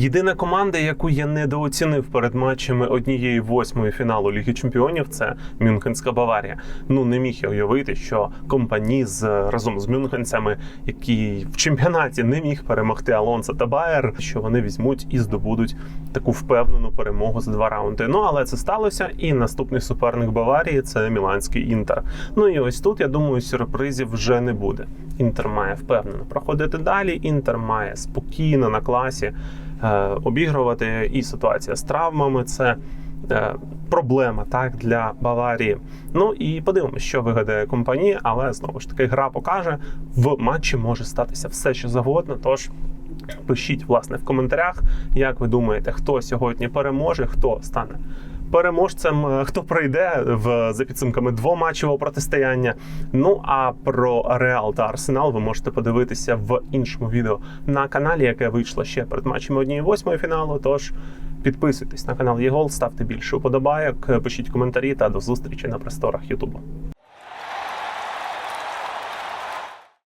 Єдина команда, яку я недооцінив перед матчами однієї восьмої фіналу Ліги Чемпіонів, це Мюнхенська Баварія. Ну не міг я уявити, що компанії з разом з мюнхенцями, які в чемпіонаті не міг перемогти Алонсо та Байер, що вони візьмуть і здобудуть таку впевнену перемогу за два раунди. Ну але це сталося, і наступний суперник Баварії це Міланський інтер. Ну і ось тут я думаю, сюрпризів вже не буде. Інтер має впевнено проходити далі. Інтер має спокійно на класі е, обігрувати і ситуація з травмами. Це е, проблема так для Баварії. Ну і подивимося, що вигадає компанія, але знову ж таки гра покаже в матчі може статися все, що завгодно. Тож пишіть власне в коментарях, як ви думаєте, хто сьогодні переможе, хто стане. Переможцем, е, хто пройде в за підсумками двоматчевого протистояння. Ну а про Реал та Арсенал ви можете подивитися в іншому відео на каналі, яке вийшло ще перед однієї восьмої фіналу. Тож підписуйтесь на канал ЄГОЛ, ставте більше вподобайок, пишіть коментарі та до зустрічі на просторах Ютубу.